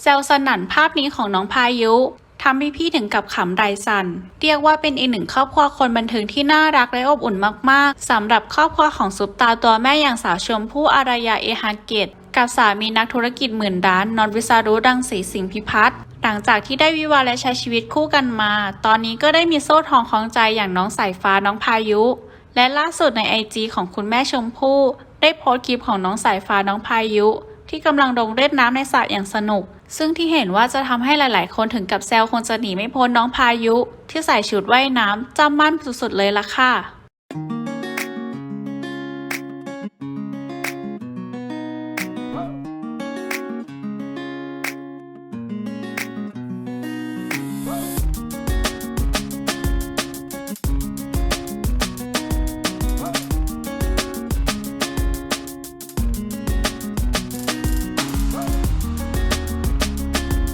แซวสนั่นภาพนี้ของน้องพายุทำให้พี่ถึงกับขำไรสัน เรียกว่าเป็นอีกหนึ่งครอบครัวคนบันเทิงที่น่ารักและอบอุ่นมากๆสำหรับครอบครัวของซุปตาตัวแม่อย่างสาวชมพู่อารยาเอฮาเกตกับสามีนักธุรกิจหมื่นล้าน นนวิสารุรังสีสิงห์พิพัฒน์หลังจากที่ได้วิวาและใช้ชีวิตคู่กันมา ตอนนี้ก็ได้มีโซ่ทองคล้องใจอย่างน้องสายฟ้าน้องพายุ และล่าสุดในไอจีของคุณแม่ชมพู่ได้โพสต์คลิปของน้องสายฟ้าน้องพายุ ที่กำลังลงเล่นน้ำในสระอย่างสนุก ซึ่งที่เห็นว่าจะทำให้หลาย ๆ คนถึงกับแซวคงจะหนีไม่พ้นน้องพายุ ที่ใส่ชุดว่ายน้ำจำมั่นสุด ๆ เลยล่ะค่ะ